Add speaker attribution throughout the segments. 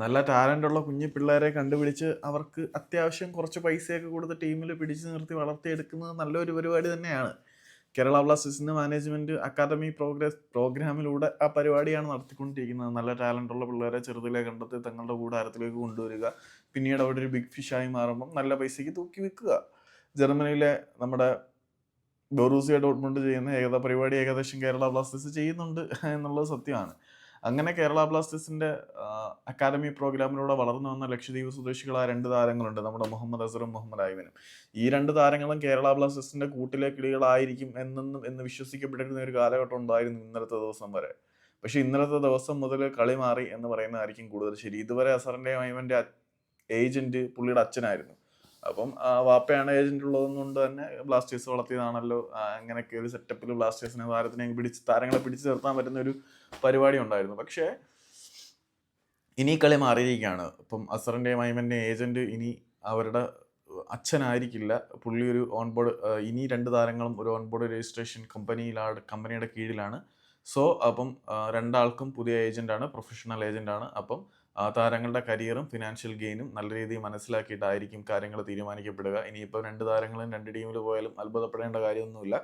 Speaker 1: നല്ല ടാലന്റുള്ള കുഞ്ഞു പിള്ളേരെ കണ്ടുപിടിച്ച് അവർക്ക് അത്യാവശ്യം കുറച്ച് പൈസയൊക്കെ കൊടുത്ത് ടീമിൽ പിടിച്ചു നിർത്തി വളർത്തിയെടുക്കുന്നത് നല്ലൊരു പരിപാടി തന്നെയാണ്. കേരള ബ്ലാസ്റ്റേഴ്സിന്റെ മാനേജ്മെന്റ് അക്കാദമി പ്രോഗ്രസ് പ്രോഗ്രാമിലൂടെ ആ പരിപാടിയാണ് നടത്തിക്കൊണ്ടിരിക്കുന്നത്. നല്ല ടാലന്റുള്ള പിള്ളേരെ ചെറുതിലെ കണ്ടെത്തി തങ്ങളുടെ കൂടാരത്തിലേക്ക് കൊണ്ടുവരിക. പിന്നീട് അവിടെ ഒരു ബിഗ് ഫിഷായി മാറുമ്പം നല്ല പൈസയ്ക്ക് തൂക്കി വിൽക്കുക. ജർമ്മനിയിലെ നമ്മുടെ ബൊറൂസിയ ഡോട്ട്മുണ്ട് ചെയ്യുന്ന ഏകദ പരിപാടി ഏകദേശം കേരള ബ്ലാസ്റ്റേഴ്സ് ചെയ്യുന്നുണ്ട് എന്നുള്ളത് സത്യമാണ്. അങ്ങനെ കേരള ബ്ലാസ്റ്റേഴ്സിന്റെ അക്കാദമി പ്രോഗ്രാമിലൂടെ വളർന്നു വന്ന ലക്ഷദ്വീപ് സ്വദേശികളായ രണ്ട് താരങ്ങളുണ്ട്. നമ്മുടെ മുഹമ്മദ് അസറും മുഹമ്മദ് ഐവനും ഈ രണ്ട് താരങ്ങളും കേരള ബ്ലാസ്റ്റേഴ്സിന്റെ കൂട്ടിലെ കിളികളായിരിക്കും എന്നെന്നും എന്ന് വിശ്വസിക്കപ്പെട്ടിരുന്ന ഒരു കാലഘട്ടം ഉണ്ടായിരുന്നു ഇന്നലത്തെ ദിവസം വരെ. പക്ഷെ ഇന്നലത്തെ ദിവസം മുതൽ കളി മാറി എന്ന് പറയുന്നതായിരിക്കും കൂടുതൽ ശരി. ഇതുവരെ അസറിന്റെ ഐവന്റെ ഏജന്റ് പുള്ളിയുടെ അച്ഛനായിരുന്നു. അപ്പം വാപ്പയാണ് ഏജന്റ് ഉള്ളതെന്നുകൊണ്ട് തന്നെ ബ്ലാസ്റ്റേഴ്സ് വളർത്തിയതാണല്ലോ. അങ്ങനെയൊക്കെ ഒരു സെറ്റപ്പിൽ ബ്ലാസ്റ്റേഴ്സിനെ താരത്തിനെ പിടിച്ച് താരങ്ങളെ പിടിച്ചു നിർത്താൻ പറ്റുന്ന ഒരു പരിപാടി ഉണ്ടായിരുന്നു. പക്ഷേ ഇനി കളി മാറിയിരിക്കുകയാണ്. ഇപ്പം അസറിന്റെയും മൈമന്റെ ഏജന്റ് ഇനി അവരുടെ അച്ഛനായിരിക്കില്ല. പുള്ളി ഒരു ഓൺബോർഡ് ഇനി രണ്ട് താരങ്ങളും ഒരു ഓൺബോർഡ് രജിസ്ട്രേഷൻ കമ്പനിയിലാണ് കമ്പനിയുടെ കീഴിലാണ്. സോ അപ്പം രണ്ടാൾക്കും പുതിയ ഏജന്റാണ് പ്രൊഫഷണൽ ഏജന്റാണ് അപ്പം താരങ്ങളുടെ കരിയറും ഫിനാൻഷ്യൽ ഗെയിനും നല്ല രീതിയിൽ മനസ്സിലാക്കിയിട്ടായിരിക്കും കാര്യങ്ങൾ തീരുമാനിക്കപ്പെടുക. ഇനിയിപ്പോൾ രണ്ട് താരങ്ങളും രണ്ട് ടീമിൽ പോയാലും അത്ഭുതപ്പെടേണ്ട കാര്യമൊന്നുമില്ല.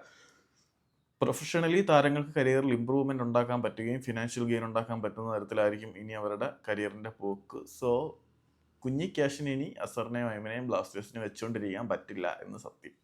Speaker 1: പ്രൊഫഷണലി താരങ്ങൾക്ക് കരിയറിൽ ഇമ്പ്രൂവ്മെന്റ് ഉണ്ടാക്കാൻ പറ്റുകയും ഫിനാൻഷ്യൽ ഗെയിൻ ഉണ്ടാക്കാൻ പറ്റുന്ന തരത്തിലായിരിക്കും ഇനി അവരുടെ കരിയറിന്റെ പോക്ക്. സോ കുഞ്ഞി ക്യാഷിന് ഇനി അസറിനെയും ഐമനെയും ബ്ലാസ്റ്റേഴ്സിനെ വെച്ചുകൊണ്ടിരിക്കാൻ പറ്റില്ല എന്ന് സത്യം.